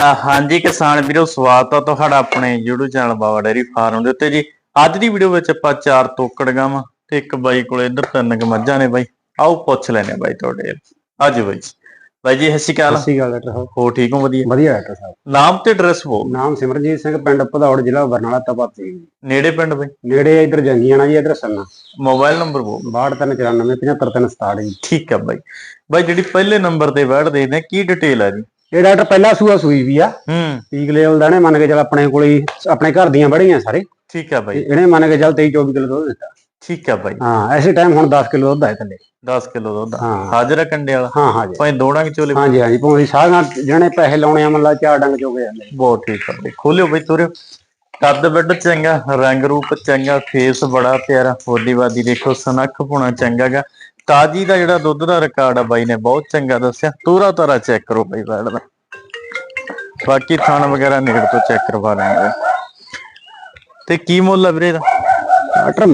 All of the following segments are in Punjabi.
ਹਾਂਜੀ ਕਿਸਾਨ ਵੀਰੋ ਸਵਾਗਤ ਆ ਤੁਹਾਡਾ ਆਪਣੇ YouTube channel Baba dairy farm ਦੇ ਉੱਤੇ ਜੀ। ਅੱਜ ਦੀ ਵੀਡੀਓ ਵਿੱਚ ਆਪਾਂ ਚਾਰ ਤੋਕੜ ਗਾਵਾਂ ਤੇ ਇੱਕ ਬਾਈ ਕੋਲੇ ਇੱਧਰ ਤਿੰਨ ਕੁ ਮੱਝਾਂ ਨੇ ਬਾਈ। ਆਓ ਪੁੱਛ ਲੈਨੇ ਬਾਈ ਤੁਹਾਡੇ। ਅੱਜ ਬਾਈ ਬਾਈ ਜੀ ਸਤਿ ਸ਼੍ਰੀ ਅਕਾਲ। ਸਤਿ ਸ਼੍ਰੀ ਅਕਾਲ ਡਾਕਟਰ ਸਾਹਿਬ। ਹੋ ਠੀਕ ਹੋ? ਵਧੀਆ। ਵਧੀਆ ਡਾਕਟਰ ਸਾਹਿਬ। ਨਾਮ ਤੇ ਐਡਰੈਸ ਬੋਲ। ਨਾਮ ਸਿਮਰਜੀਤ ਸਿੰਘ ਪਿੰਡ ਭਦੌੜ ਜ਼ਿਲ੍ਹਾ ਬਰਨਾਲਾ ਤਪਾਤੀ ਨੇੜੇ ਪਿੰਡ ਬਾਈ? ਨੇੜੇ ਇਧਰ ਜੰਗੀਆਣਾ ਜੀ ਇਧਰ ਸੰਨਾ। ਮੋਬਾਈਲ ਨੰਬਰ ਬੋਲ। 6294 75367 ਜੀ। ਠੀਕ ਆ ਬਾਈ। ਬਾਈ ਜਿਹੜੀ ਪਹਿਲੇ ਨੰਬਰ ਤੇ ਬੈਠ ਦੇ ਨੇ ਕੀ ਡਿਟੇਲ ਆ ਜੀ? ਇਹ ਡਾਕਟਰ ਪਹਿਲਾ ਸੂਆ ਸੂਈ ਵੀ ਆ। ਹੂੰ। ਪੀਕ ਲੈਵਲ ਦਾ ਨੇ ਮੰਨ ਕੇ ਚੱਲ ਆਪਣੇ ਕੋਲ ਹੀ ਆਪਣੇ ਘਰ ਦੀਆਂ ਬੜੀਆਂ ਸਾਰੇ। ਠੀਕ ਆ ਬਾਈ। ਇਹਨੇ ਮੰਨ ਕੇ ਚੱਲ 23 24 ਕਿਲੋ ਦੁੱਧ ਦਿੱਤਾ। ਠੀਕ ਆ ਬਾਈ। ਹਾਂ ਐਸੇ ਟਾਈਮ ਹੁਣ 10 ਕਿਲੋ ਦੁੱਧ ਆਏ ਥੱਲੇ। 10 ਕਿਲੋ ਦੁੱਧ ਹਾਜ਼ਰ ਕੰਡੇ ਵਾਲਾ? ਹਾਂ ਹਾਂ ਜੀ ਭਾਵੇਂ ਦੋੜਾਂ ਕਿ ਚੋਲੇ ਹਾਂਜੀ ਹਾਂਜੀ ਪੌਂਦੀ ਸਾਰੀਆਂ ਜਿਹਨੇ ਪੈਸੇ ਲਾਉਣੇ ਆ ਮਤਲਬ ਚਾਰ ਡੰਗ ਚੋਗੇ ਜਾਂਦੇ ਬਹੁਤ ਠੀਕ ਆ ਬਈ। ਖੋਲਿਓ ਬਈ ਤੁਰਿਓ। ਕੱਦ ਵੱਡ ਚੰਗਾ ਰੰਗ ਰੂਪ ਚੰਗਾ ਫੇਸ ਬੜਾ ਪਿਆਰਾ। ਫੋਦੀਵਾਦੀ ਦੇਖੋ ਸਨੱਖ ਪੁਣਾ ਚੰਗਾਗਾ ਤਾਜੀ ਦਾ ਜਿਹੜਾ ਦੁੱਧ ਦਾ ਰਿਕਾਰਡ ਆ ਬਾਈ ਨੇ ਬਹੁਤ ਚੰਗਾ ਦੱਸਿਆ। ਤੂਰਾ ਤਾਰਾ ਚੈੱਕ ਕਰੋ ਬਈ ਬੈਡ ਦਾ। ਬਾਕੀ ਥਾਣ ਵਗੈਰਾ ਨੇੜ ਤੋਂ ਚੈੱਕ ਕਰਵਾ ਲਾਂਗੇ ਤੇ ਕੀ ਮੁੱਲ ਆ ਵੀਰੇ ਦਾ ਡਾਕਟਰ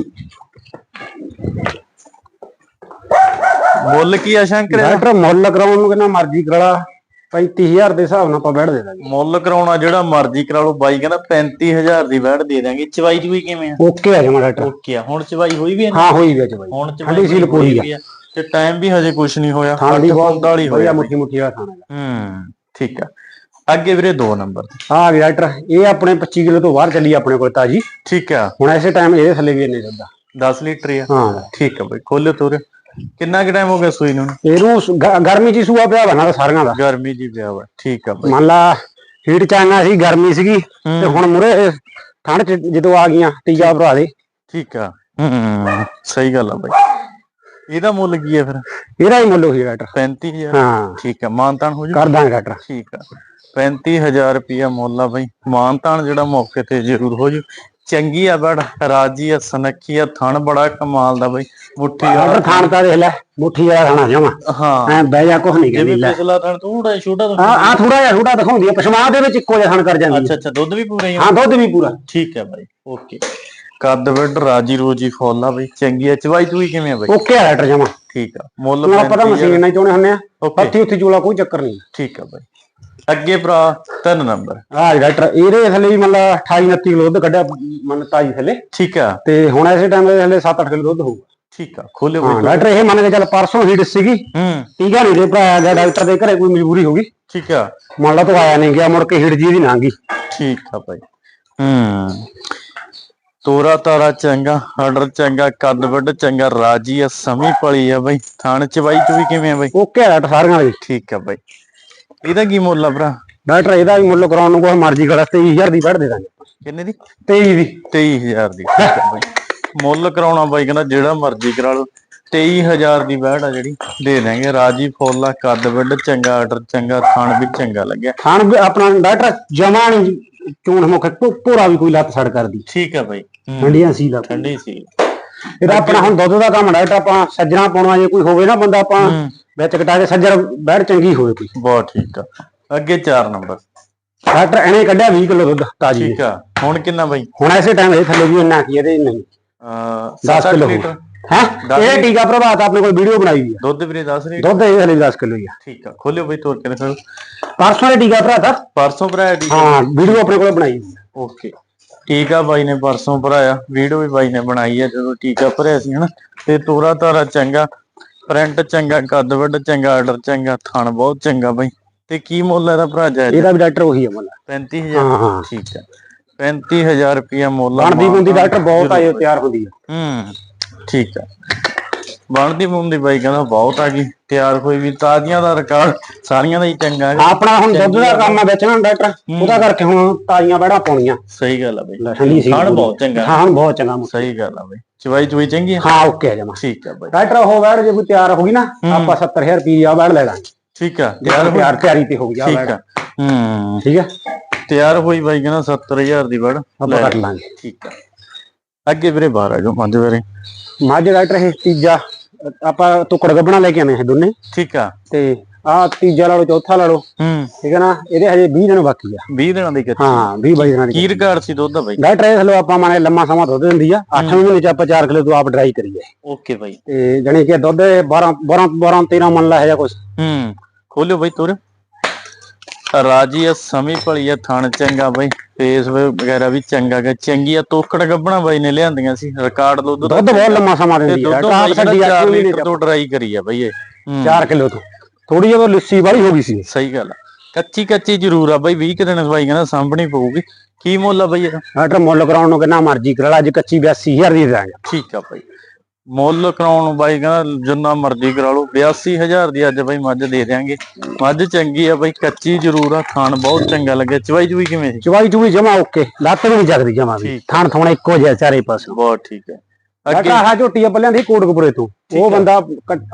ਮੁੱਲ ਕੀ ਆ ਸ਼ੰਕਰ ਇਹਦਾ? ਡਾਕਟਰ ਮੁੱਲ ਕਰਾਉਣ ਨੂੰ ਕਿੰਨਾ ਮਰਜ਼ੀ ਕਰਾ 35000 ਦੇ ਹਿਸਾਬ ਨਾਲ ਆਪਾਂ ਬੈਠ ਦੇ ਦਾਂਗੇ। ਮੁੱਲ ਕਰਾਉਣਾ ਜਿਹੜਾ ਮਰਜ਼ੀ ਕਰਾ ਲਓ ਬਾਈ ਕਹਿੰਦਾ 35000 ਦੀ ਬੈਡ ਦੇ ਦਾਂਗੇ। ਚਵਾਈ ਚੂਈ ਕਿਵੇਂ ਆ? ਓਕੇ ਆ ਜਾਵਾਂ ਡਾਕਟਰ ਓਕੇ ਆ ਹੁਣ ਚਵਾਈ ਹੋਈ ਵੀ ਆ ਹਾਂ ਹੋਈ ਵਿੱਚ ਬਾਈ ਹੁਣ ਚ ਠੰਡੀ ਸੀਲ ਪੂਰੀ ਆ। ਤੇ ਟਾਈਮ ਵੀ ਹਜੇ ਕੁਝ ਨਹੀਂ ਹੋਇਆ ਥਾਣ ਦੀ ਬਹੁਤ 45 ਹੋਇਆ ਵਧੀਆ ਮੁੱਠੀ ਮੁੱਠੀ ਵਾਲਾ ਥਾਣਾ ਹੂੰ ਠੀਕ ਆ। ਅੱਗੇ ਵੀਰੇ 2 ਨੰਬਰ। ਆ ਗਿਆ ਡਾਕਟਰ ਇਹ ਆਪਣੇ 25 ਕਿਲੋ ਤੋਂ ਬਾਹਰ ਚੱਲੀ ਆਪਣੇ ਕੋਲ ਤਾਜੀ। ਠੀਕ ਆ। ਹੁਣ ਐਸੇ ਟਾਈਮ ਇਹਦੇ ਥੱਲੇ ਵੀ ਇੰਨੇ ਆ 10 ਲੀਟਰ ਹੀ ਆ। ਹਾਂ। ਠੀਕ ਆ ਬਈ ਖੋਲਿਓ ਤੋਰ। ਕਿੰਨਾ ਕੁ ਟਾਈਮ ਹੋ ਗਿਆ ਸੂਈ ਨੂੰ? ਇਹਨੂੰ ਸ- ਗ- ਗਰਮੀ ਚ ਹੀ ਸੂਆ ਪਿਆ ਬਣਾ ਸਾਰੀਆਂ ਦਾ। ਗਰਮੀ ਜੀ ਪਿਆ ਵਾ ਠੀਕ ਆ ਬਈ। ਮੰਨ ਲਾ ਹੀਟ ਚਾਂਗਾ ਸੀ ਗਰਮੀ ਸੀਗੀ ਤੇ ਹੂੰ ਹੁਣ ਮੁਰੇ ਠੰਡ ਚ ਜਦੋਂ ਆ ਗਈਆਂ ਤੀਜਾ ਭਰਾ ਦੇ। ਠੀਕ ਆ ਹੂੰ ਸਹੀ ਗੱਲ ਆ ਬਈ। ਇਹਦਾ ਮੁੱਲ ਕੀ ਆ ਫਿਰ? ਇਹਦਾ ਹੀ ਮੁੱਲ ਹੋਈ ਡਾਕਟਰ। 35000 ਹਾਂ। ਠੀਕ ਆ ਮਾਨਤਾਨ ਹੋ ਜੂ? ਕਰ ਦਾਂਗੇ ਡਾਕਟਰ। ਠੀਕ ਆ 35000 ਰੁਪਿਆ ਮੁੱਲ ਆ ਬਈ। ਮਾਨਤਾਨ ਜਿਹੜਾ ਮੌਕੇ ਤੇ ਜ਼ਰੂਰ ਹੋ ਜੂ। ਚੰਗੀ ਆ ਬੜ ਰਾਜੀ ਆ ਸਨੱਖੀ ਆ ਥਣ ਬੜਾ ਕਮਾਲ ਦਾ ਬਈ ਮੁੱਠੀ ਆ ਖਾਣ ਤਾਂ ਦੇਖ ਲੈ ਮੁੱਠੀ ਵਾਲਾ ਖਾਣਾ ਜਮਾ ਹਾਂ। ਐ ਬਹਿ ਜਾ ਕੁਛ ਨਹੀਂ ਕਹਿੰਦੀ ਲੈ। ਪਿਛਲਾ ਥਣ ਥੋੜਾ ਛੋਟਾ ਆ ਆ ਜਿਹਾ ਥੋੜਾ ਦਿਖਾਉਂਦੀ ਆ ਪਸ਼ਮਾ ਦੇ ਵਿੱਚ ਇੱਕੋ ਜਿਹਾ ਖਾਣ ਕਰ ਜਾਂਦੀ ਅੱਛਾ ਆ। ਅੱਛਾ ਦੁੱਧ ਵੀ ਪੂਰਾ ਹੀ ਆ। ਹਾਂ ਦੁੱਧ ਵੀ ਪੂਰਾ। ਠੀਕ ਹੈ ਬਾਈ ਓਕੇ। ਕੱਦ ਵੱਡ ਰਾਜੀ ਰੋਜੀ ਫੁੱਲ ਆ ਬਈ ਚੰਗੀ ਆ। ਚਵਾਈ ਚੂਈ ਕਿਵੇਂ ਆ ਬਾਈ? ਓਕੇ ਆ ਜਮਾ। ਠੀਕ ਆ ਮੁੱਲ ਪਤਾ 35,000 ਮਸ਼ੀਨ ਨਾਲ ਚੋਣੇ ਹੁੰਨੇ ਆ। ਹੱਥੀ ਉੱਥੇ ਚੂਲਾ ਕੋਈ ਚੱਕਰ ਨਹੀਂ ਠੀਕ ਆ ਬਾਈ। ਅੱਗੇ ਭਰਾ ਤਿੰਨ ਨੰਬਰ। ਆ ਡਾਕਟਰ ਇਹਦੇ ਥੱਲੇ ਵੀ ਮਤਲਬ 28 29 ਕਿਲੋ ਦੁੱਧ ਕੱਢਿਆ ਮੰਨ ਤਾਜੀ ਥੱਲੇ। ਠੀਕ ਆ। ਤੇ ਹੁਣ ਐਸੇ ਟਾਈਮ ਦੇ ਥੱਲੇ 7-8 ਕਿਲੋ ਦੁੱਧ ਹੋਊਗਾ। ਠੀਕ ਆ ਖੋਲਿਓ ਹਾਂ ਬਾਈ। ਡਾਕਟਰ ਇਹ ਮੰਨ ਕੇ ਚੱਲ ਪਰਸੋਂ ਹੀਟ ਸੀਗੀ। ਹੂੰ। ਟੀਕਾ ਨਹੀਂ ਦੇ ਭਰਾਇਆ ਗਿਆ ਡਾਕਟਰ ਦੇ ਘਰੇ ਕੋਈ ਮਜਬੂਰੀ ਹੋ ਗਈ। ਠੀਕ ਆ। ਮੰਨ ਲਾ ਤੂੰ ਆਇਆ ਨਹੀਂ ਗਿਆ ਮੁੜ ਕੇ ਹੀਟ ਜੀ ਦੀ ਗਈ। ਠੀਕ ਆ ਬਾਈ। ਹੂੰ। ਤੋਰਾ ਤਾਰਾ ਚੰਗਾ ਆਰਡਰ ਚੰਗਾ ਕੱਦ ਵੱਡ ਚੰਗਾ ਰਾਜੀ ਆ ਸਮੀ ਪਲੀ ਆ ਬਾਈ। ਥਾਣ ਚਵਾਈ ਚੂਈ ਕਿਵੇਂ ਆ ਬਾਈ? ਓਕੇ ਆ ਡਾਕਟਰ ਸਾਰੀਆਂ ਦੀ ਠੀਕ ਆ ਬਾਈ। ਇਹਦਾ ਕੀ ਮੁੱਲ ਆ ਭਰਾ? ਡਾਕਟਰ ਇਹਦਾ ਵੀ ਮੁੱਲ ਕਰਾਉਣ ਨੂੰ ਕੋਈ ਮਰਜ਼ੀ ਕਰਾ 23000 ਦੀ ਵੱਢ ਦੇ ਦਾਂਗੇ। ਕਿੰਨੇ ਦੀ? 23 ਦੀ। 23000 ਦੀ। ਮੁੱਲ ਕਰਾਉਣਾ ਬਾਈ ਕਹਿੰਦਾ ਜਿਹੜਾ ਮਰਜ਼ੀ ਕਰਾ ਲਓ। 23000 ਦੀ ਬੈੜ ਆ ਜਿਹੜੀ ਦੇ ਦਾਂਗੇ। ਰਾਜੀ ਫੁੱਲ ਕੱਦ ਵੱਡ ਚੰਗਾ ਆਰਡਰ ਚੰਗਾ ਥਣ ਵੀ ਚੰਗਾ ਲੱਗਿਆ। ਖਾਣ ਆਪਣਾ ਡਾਕਟਰ ਜਮਾ ਨਹੀਂ ਚੂਣ ਮੁਖ ਪੂਰਾ ਵੀ ਕੋਈ ਲੱਤ ਸੜ ਕਰਦੀ। ਠੀਕ ਆ ਬਾਈ। ਠੰਡੀਆਂ ਸੀ ਦਾ ਠੰਡੀ ਸੀ। ਇਹਦਾ ਆਪਣਾ ਹੁਣ ਦੁੱਧ ਦਾ ਕੰਮ ਡਾਕਟਰ ਆਪਾਂ ਸੱਜਣਾ ਪਾਉਣਾ ਜੇ ਕੋਈ ਹੋਵੇ ਨਾ ਬੰਦਾ ਆਪਾਂ ਵਿੱਚ ਕਟਾ ਕੇ ਸੱਜਰ ਬੈਠ ਚੰਗੀ ਹੋਵੇ ਕੋਈ। ਬਹੁਤ ਠੀਕ ਆ। ਅੱਗੇ 4 ਨੰਬਰ। ਡਾਕਟਰ ਇਹਨੇ ਕੱਢਿਆ 20 ਕਿਲੋ ਦੁੱਧ ਤਾਜੀ। ਠੀਕ ਆ। ਹੁਣ ਕਿੰਨਾ ਬਾਈ? ਹੁਣ ਐਸੇ ਟਾਈਮ ਇਹ ਥੱਲੇ ਵੀ ਇੰਨਾ ਕੀ ਇਹਦੇ ਨਹੀਂ। ਅ 10 ਕਿਲੋ ਹੈ? ਇਹ ਟੀਕਾ ਪ੍ਰਭਾਤ ਆਪਣੇ ਕੋਲ ਵੀਡੀਓ ਬਣਾਈ ਆ। ਦੁੱਧ ਵੀਰੇ 10 ਲੀਟਰ। ਦੁੱਧ ਇਹ ਥੱਲੇ 10 ਕਿਲੋ ਹੀ ਆ। ਠੀਕ ਆ। ਖੋਲਿਓ ਬਈ ਤੋਰ ਕੇ ਦੇਖੋ ਪਰਸੋਂ ਇਹ ਟੀਕਾ ਭਰਾਤਾ। ਪਰਸੋਂ ਭਰਾਇਆ ਡੀ ਹਾਂ ਵੀਡੀਓ ਆਪਣੇ ਕੋਲ ਬਣਾਈ ਆ। ਓਕੇ। ਟੀਕਾ ਬਾਈ ਨੇ ਪਰਸੋਂ ਭਰਾਇਆ। ਵੀਡੀਓ ਵੀ ਬਾਈ ਨੇ ਬਣਾਈ ਆ ਜਦੋਂ ਟੀਕਾ ਭਰਿਆ ਸੀ ਹਨਾ। ਤੇ ਤੋਰਾ ਤਾਰਾ ਚੰਗਾ। ਪ੍ਰਿੰਟ ਚੰਗਾ ਕੱਦ ਵੱਡ ਚੰਗਾ ਆਰਡਰ ਚੰਗਾ ਥਣ ਬਹੁਤ ਚੰਗਾ ਬਾਈ। ਤੇ ਕੀ ਮੁੱਲ ਇਹਦਾ ਭਰਾ ਜਾਇਜ਼? ਇਹਦਾ ਵੀ ਡਾਕਟਰ ਉਹੀ ਆ ਮੁੱਲ। 35000 ਹਾਂ ਹਾਂ। ਠੀਕ ਹੈ। 35000 ਰੁਪਿਆ ਮੁੱਲ ਬਣਦੀ ਬੁੰਦੀ ਡਾਕਟਰ ਬਹੁਤ ਆ ਜ਼ਰੂਰ ਇਹ ਤਿਆਰ ਹੁੰਦੀ ਆ ਹੂੰ ਠੀਕ ਹੈ। ਬਣਦੀ ਬੁੰਦੀ ਬਾਈ ਕਹਿੰਦਾ ਬਹੁਤ ਆ ਗਈ ਤਿਆਰ ਹੋਈ ਵੀ ਤਾਜ਼ੀਆਂ ਦਾ ਰਿਕਾਰਡ ਸਾਰੀਆਂ ਦਾ ਹੀ ਚੰਗਾ ਹੈ। ਆਪਣਾ ਹੁਣ ਦੁੱਧ ਦਾ ਕੰਮ ਆ ਵੇਚਣਾ ਡਾਕਟਰ ਉਹਦਾ ਕਰਕੇ ਹੁਣ ਤਾਜ਼ੀਆਂ ਬੈੜਾ ਪਾਉਣੀਆਂ। ਸਹੀ ਗੱਲ ਆ ਬਾਈ। ਠੰਡੀ ਸੀ ਖਾਣ ਬਹੁਤ ਚੰਗਾ। ਹਾਂ ਹੁਣ ਬਹੁਤ ਚੰਗਾ। ਸਹੀ ਗੱਲ ਆ ਬਾਈ। ਚਵਾਈ ਚੁਈ ਚੰਗੀ ਆ? ਹਾਂ ਓਕੇ ਆ ਜਮਾ। ਠੀਕ ਆ ਬਾਈ। ਡਾਕਟਰ ਉਹ ਬੈੜ ਜੇ ਕੋਈ ਤਿਆਰ ਹੋ ਗਈ ਨਾ ਆਪਾਂ 70000 ਰੁਪਏ ਆ ਬੈੜ ਲੈ ਲਾਂਗੇ ਠੀਕ ਆ ਤਿਆਰ ਤਿਆਰ ਤਿਆਰ ਤੇ ਹੋ ਗਿਆ ਠੀਕ ਬੈੜ ਆ ਹੂੰ। ਠੀਕ ਹੈ ਤਿਆਰ ਹੋਈ ਬਾਈ ਕਹਿੰਦਾ 70000 ਦੀ ਵੜ ਆਪਾਂ ਕੱਟ ਲਾਂਗੇ। ਠੀਕ ਆ। ਅੱਗੇ ਵੀਰੇ ਬਾਹਰ ਆ ਜਾਓ ਮੱਝ ਵੀਰੇ ਮੱਝ ਡਾਕਟਰ ਇਹ ਤੀਜਾ। ਆਪਾਂ ਟੁਕੜ ਗੱਬਣਾ ਲੈ ਕੇ ਆਨੇ ਇਹ ਦੋਨੇ। ਠੀਕ ਆ। ਤੇ ਆ ਤੀਜਾ ਲਾ ਲਓ ਚੌਥਾ ਲਾ ਲਓ। ਹੂੰ। ਠੀਕ ਹੈ ਨਾ? ਇਹਦੇ ਹਜੇ 20 ਦਿਨ ਬਾਕੀ ਆ। 20 ਦਿਨਾਂ ਦੀ ਕਿੱਥੇ ਹਾਂ 20 22 ਦਿਨਾਂ ਦੀ ਕੀ ਰਿਕਾਰਡ ਸੀ ਦੁੱਧ ਦਾ ਬਾਈ। ਡਾਕਟਰ ਇਹ ਥਲੋ ਆਪਾਂ ਮਾਨੇ ਲੰਮਾ ਸਮਾਂ ਦੁੱਧ ਦਿੰਦੀ ਆ। 8 ਮਹੀਨੇ ਚ ਆਪਾਂ 4 ਕਿਲੋ ਤੋਂ ਆਪ ਡਰਾਈ ਕਰੀਏ। Okay bye. ਤੇ ਜਣੇ ਕਿ ਦੁੱਧ 12 12 12 13 ਮੰਨ ਲਾ ਹੈ ਜਾਂ ਕੁਛ। ਹੂੰ। ਖੋਲਿਓ ਬਾਈ ਤੋਰ। ਰਾਜੀ ਆ ਸਮੀ ਭਲੀ ਆ ਥਣ ਚੰਗਾ ਬਾਈ। ਫੇਸ ਵਗੈਰਾ ਵੀ ਚੰਗਾ ਗਾ। ਚੰਗੀ ਆ ਤੋਕੜ ਗੱਬਣਾ ਬਾਈ ਨੇ ਲਿਆਂਦੀਆਂ ਸੀ। ਰਿਕਾਰਡ ਦੁੱਧ ਦਾ ਦੁੱਧ ਬਹੁਤ ਲੰਮਾ ਸਮਾਂ ਦਿੰਦੀ ਹੈ ਦੁੱਧ ਟਾਪ ਛੱਡੀ ਆ 4 ਕੋਈ ਲੀਟਰ ਤੋਂ ਡਰਾਈ ਕਰੀ ਆ ਬਾਈ ਇਹ। ਹੂੰ, 4 ਕਿਲੋ ਤੋਂ। ਥੋੜੀ ਜਿਹੀ ਉਹ ਲੱਸੀ ਵਾਲੀ ਹੋ ਗਈ ਸੀ। ਸਹੀ ਗੱਲ ਆ। ਕੱਚੀ ਕੱਚੀ ਜ਼ਰੂਰ ਆ ਬਾਈ। 20 ਕੁ ਦਿਨ ਬਾਈ ਕਹਿੰਦਾ ਸਾਂਭਣੀ ਪਊਗੀ। ਕੀ ਮੁੱਲ ਆ ਬਾਈ ਇਹਦਾ? ਡਾਕਟਰ ਮੁੱਲ ਕਰਾਉਣ ਨੂੰ ਕਿੰਨਾ ਮਰਜ਼ੀ ਕਰਾ ਲਾ। ਅੱਜ ਕੱਚੀ 82000 ਦੀ ਦੇ ਦਾਂਗੇ। ਠੀਕ ਆ ਬਾਈ। ਮੁੱਲ ਕਰਾਉਣ ਬਾਈ ਕਹਿੰਦਾ ਜਿੰਨਾ ਮਰਜ਼ੀ ਕਰਾ ਲਓ। 82000 ਦੀ ਅੱਜ ਬਾਈ ਮੱਝ ਦੇ ਦਿਆਂਗੇ। ਮੱਝ ਚੰਗੀ ਆ ਬਾਈ ਕੱਚੀ ਜ਼ਰੂਰ ਆ ਖਾਣ ਬਹੁਤ ਚੰਗਾ ਲੱਗਿਆ। ਚਵਾਈ ਚੁਈ ਕਿਵੇਂ ਸੀ? ਚਵਾਈ ਚੂਈ ਜਮਾ ਓਕੇ ਲੱਤ ਵੀ ਨਹੀਂ ਜਗਦੀ ਜਮਾ ਵੀ। ਥਣ ਥੋਣਾ ਇੱਕੋ ਜਿਹਾ ਚਾਰੇ ਪਾਸੇ। ਬਹੁਤ ਠੀਕ ਹੈ। ਅੱਗੇ। ਆਹ ਝੋਟੀ ਆ ਬੱਲਿਆਂ ਦੀ ਕੋਟਕਪੁਰੇ ਤੋਂ। ਉਹ ਬੰਦਾ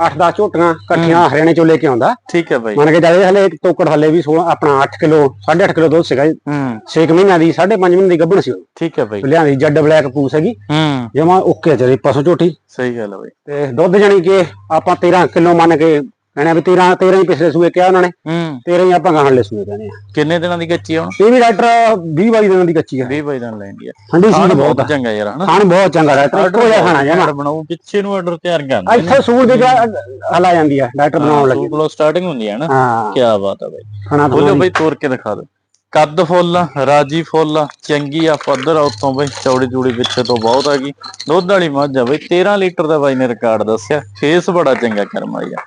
8-10 ਝੋਟੀਆਂ ਇਕੱਠੀਆਂ ਹਰਿਆਣੇ ਚੋਂ ਲੈ ਕੇ ਆਉਂਦਾ। ਠੀਕ ਹੈ ਬਾਈ। ਮੰਨ ਕੇ ਚੱਲੇ ਹਲੇ ਇੱਕ ਤੋਕੜ ਹਲੇ ਵੀ 16 ਆਪਣਾ 8 ਕਿਲੋ 8.5 ਕਿਲੋ ਦੁੱਧ ਸੀਗਾ ਹੂੰ। 6 ਮਹੀਨਿਆਂ ਦੀ 5.5 ਮਹੀਨੇ ਦੀ ਗੱਭਣ ਸੀ ਉਹ। ਠੀਕ ਹੈ ਬਾਈ। ਲਿਆਂਦੀ ਜੱਡ ਬਲੈਕ ਪੂਸ ਹੈਗੀ। ਹੂੰ। ਜਮਾ ਓਕੇ ਚਲੇ ਪਸ਼ੂ ਝੋਟੀ। ਸਹੀ ਗੱਲ ਆ ਬਾਈ। ਤੇ ਦੁੱਧ ਜਾਨੀ ਕਿ ਆਪਾਂ 13 ਕਿਲੋ ਮੰਨ ਕੇ ਕਹਿੰਦੇ ਵੀ 13 13 ਹੀ ਪਿਛਲੇ ਸੂਏ ਕਿਹਾ ਉਹਨਾਂ ਨੇ। ਹੂੰ। 13 ਹੀ ਆਪਾਂ ਗਾਹਲੇ ਸੂਏ ਕਹਿੰਦੇ ਆ। ਕਿੰਨੇ ਦਿਨਾਂ ਦੀ ਕੱਚੀ ਆ ਹੁਣ? ਇਹ ਵੀ ਡਾਕਟਰ 20 22 ਦਿਨਾਂ ਦੀ ਕੱਚੀ ਆ। 20 ਬਾਈ ਦਿਨ ਲੈਂਦੀ ਆ। ਠੰਡੀ ਸੀ ਖਾਣ ਬਹੁਤ ਚੰਗਾ ਯਾਰ ਹਨਾ? ਖਾਣ ਬਹੁਤ ਚੰਗਾ ਡਾਕਟਰ ਇੱਕੋ ਜਿਹਾ ਖਾਣਾ ਜਮਾ ਆਰਡਰ ਬਣਾਉ ਪਿੱਛੇ ਨੂੰ ਆਰਡਰ ਤਿਆਰ ਕਰਨਾ ਇੱਥੇ ਸੂਰ ਦੇ ਹਲਾ ਜਾਂਦੀ ਆ ਡਾਕਟਰ ਬਣਾਉਣ ਲੱਗੇ। ਕੋਲੋਂ ਸਟਾਰਟਿੰਗ ਹੁੰਦੀ ਹੈ ਨਾ। ਹਾਂ। ਕੀ ਬਾਤ ਆ ਬਾਈ। ਖਾਣਾ ਬੋਲੋ ਬਈ ਤੋੜ ਕੇ ਦਿਖਾ ਦਿਓ। ਕੱਦ ਫੁੱਲ ਆ ਰਾਜੀ ਫੁੱਲ ਆ ਚੰਗੀ ਆ ਪੱਧਰ ਆ ਉੱਤੋਂ ਬਈ। ਚੌੜੀ ਚੂੜੀ ਪਿੱਛੇ ਤੋਂ ਬਹੁਤ ਆ ਗਈ। ਦੁੱਧ ਵਾਲੀ ਮੱਝ ਆ ਬਈ 13 ਲੀਟਰ ਦਾ ਬਾਈ ਨੇ ਰਿਕਾਰਡ ਦੱਸਿਆ। ਫੇਸ ਬੜਾ ਚੰਗਾ ਕਰਮ ਵਾਲੀ ਆ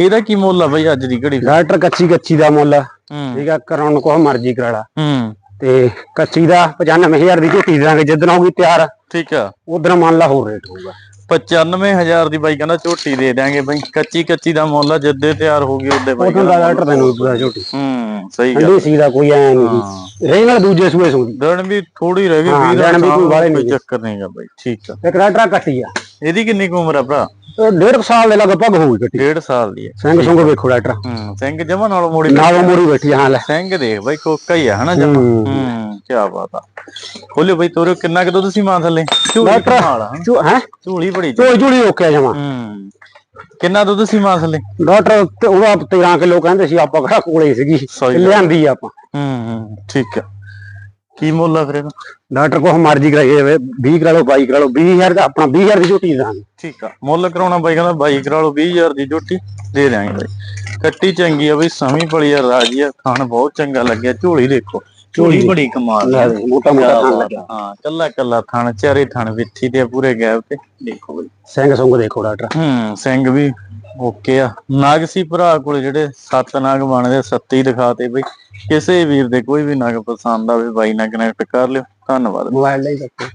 ਇਹਦਾ ਕੀ ਮੁੱਲ ਆ ਬਈ ਅੱਜ ਦੀ ਘੜੀ ਡਾਕਟਰ ਕੱਚੀ ਕੱਚੀ ਦਾ ਮੁੱਲ ਹੂੰ। ਠੀਕ ਆ ਕਰਾਉਣ ਕੋਈ ਮਰਜ਼ੀ ਕਰਾ ਲਾ। ਹੂੰ। ਤੇ ਕੱਚੀ ਦਾ 95000 ਦੀ ਝੋਟੀ ਦੇ ਦਾਂਗੇ ਜਿੱਦਣ ਹੋਊਗੀ ਤਿਆਰ। ਠੀਕ ਆ। ਉਧਰ ਮੰਨ ਲਾ ਹੋਰ ਰੇਟ ਹੋਊਗਾ। 95000 ਦੀ ਬਾਈ ਕਹਿੰਦਾ ਝੋਟੀ ਦੇ ਦਿਆਂਗੇ ਬਾਈ। ਕੱਚੀ ਕੱਚੀ ਦਾ ਮੁੱਲ ਆ ਜਿੱਦੇ ਤਿਆਰ ਹੋ ਗਈ ਉਹਦੇ ਬਾਈ ਉਦੋਂ ਦਾ ਡਾਕਟਰ ਤੈਨੂੰ ਪੂਰਾ ਝੋਟੀ। ਹੂੰ ਸਹੀ ਗੱਲ। ਸੀ ਦਾ ਕੋਈ ਐ ਨਹੀਂ ਹਾਂ। ਰਹੀ ਨਾਲ ਦੂਜੇ ਸੂਏ ਸੂਦੀ ਦਣ ਵੀ ਥੋੜੀ ਰਹਿ ਗਈ ਹਾਂ, ਵੀ ਕੋਈ ਵਾਲੇ ਕੋਈ ਨਹੀਂ। ਚੱਕਰ ਨਹੀਂਗਾ ਬਾਈ। ਠੀਕ ਆ। ਇੱਕ ਡਾਕਟਰ ਕੱਟੀ ਆ। ਇਹਦੀ ਕਿੰਨੀ ਕੁ ਉਮਰ ਆ ਭਰਾ? ਇਹ ਡੇਢ ਕੁ ਸਾਲ ਦੇ ਲਗਭਗ ਹੋਊਗੀ ਕੱਟੀ ਡੇਢ ਸਾਲ ਦੀ ਹੈ। ਸਿੰਘ ਸੁੰਗ ਵੇਖੋ ਡਾਕਟਰ ਹੂੰ ਸਿੰਘ ਜਮਾ ਨਾਲ ਮੋੜੀ ਨਾਲੋਂ ਮੋੜੀ ਬੈਠੀ ਹਾਂ ਲੈ। ਸਿੰਘ ਦੇਖ ਬਾਈ ਕੋਕਾ ਹੀ ਆ ਹਨਾ ਜਮਾ ਹੂੰ। ਕੀ ਬਾਤ ਆ। ਖੋਲਿਓ ਬਾਈ ਤੋਰਿਓ ਕਿੰਨਾ ਕਿ ਦੁੱਧ ਸੀ ਮਾਂ ਥੱਲੇ ਡਾਕਟਰ-। ਚੋ ਹੈ? ਝੂਲੀ ਬੜੀ ਝੋਲੀ ਝੋਲੀ ਓਕੇ ਜਮਾ। ਹੂੰ ਕਿੰਨਾ ਦੁੱਧ ਸੀ ਮਾਂ ਥੱਲੇ? ਡਾਕਟਰ ਉਹਦਾ 13 ਕਿਲੋ ਕਹਿੰਦੇ ਸੀ ਆਪਾਂ ਕਿਹੜਾ ਕੋਲੇ ਸੀਗੀ। ਲਿਆਂਦੀ ਆਪਾਂ। ਹੂੰ ਹੂੰ ਠੀਕ ਆ। ਕੀ ਮੁੱਲ ਆ ਫਿਰ ਇਹਦਾ? ਡਾਕਟਰ ਕੋਲ ਮਰਜ਼ੀ ਕਰਾਈਏ 20 ਕਰਾ ਲਓ 22 ਕਰਾ ਲਓ 20000 ਦਾ ਆਪਣਾ 20000 ਦੀ ਝੋਟੀ ਦਾਂਗੇ। ਠੀਕ ਆ। ਮੁੱਲ ਕਰਾਉਣਾ ਬਾਈ ਕਹਿੰਦਾ ਬਾਈ ਕਰਾ ਲਓ 20000 ਦੀ ਝੋਟੀ ਦੇ ਦਿਆਂਗੇ ਬਾਈ। ਕੱਟੀ ਚੰਗੀ ਆ ਬਈ ਸਮੀ ਬੜੀ ਆ ਰਾਜੀ ਆ ਖਾਣ ਬਹੁਤ ਚੰਗਾ ਲੱਗਿਆ ਝੋਲੀ ਦੇਖੋ। ਝੋਲੀ ਬੜੀ ਕਮਾਲ ਦੇ, ਮੋਟਾ ਮੋਟਾ। ਹਾਂ ਕੱਲਾ ਕੱਲਾ ਥਣ ਚਾਰੇ ਥਣ ਵਿੱਥੀ ਤੇ ਪੂਰੇ ਗੈਪ ਤੇ। ਦੇਖੋ ਬਈ ਸਿੰਘ ਸੁੰਗ ਦੇਖੋ ਡਾਕਟਰ। ਹੂੰ ਸਿੰਘ ਵੀ ਓਕੇ ਆ। ਨਾਗ ਸੀ ਭਰਾ ਕੋਲ ਜਿਹੜੇ ਸੱਤ ਨਾਗ ਬਣਦੇ ਸੱਤੀ ਦਿਖਾਤੇ ਬਈ। ਕਿਸੇ ਵੀਰ ਦੇ ਕੋਈ ਵੀ ਨਗ ਪਸੰਦ ਆਵੇ ਬਾਈ ਨਾਲ ਕਨੈਕਟ ਕਰ ਲਿਓ। ਧੰਨਵਾਦ। ਮੋਬਾਈਲ ਲਈ ਦੇਖੋ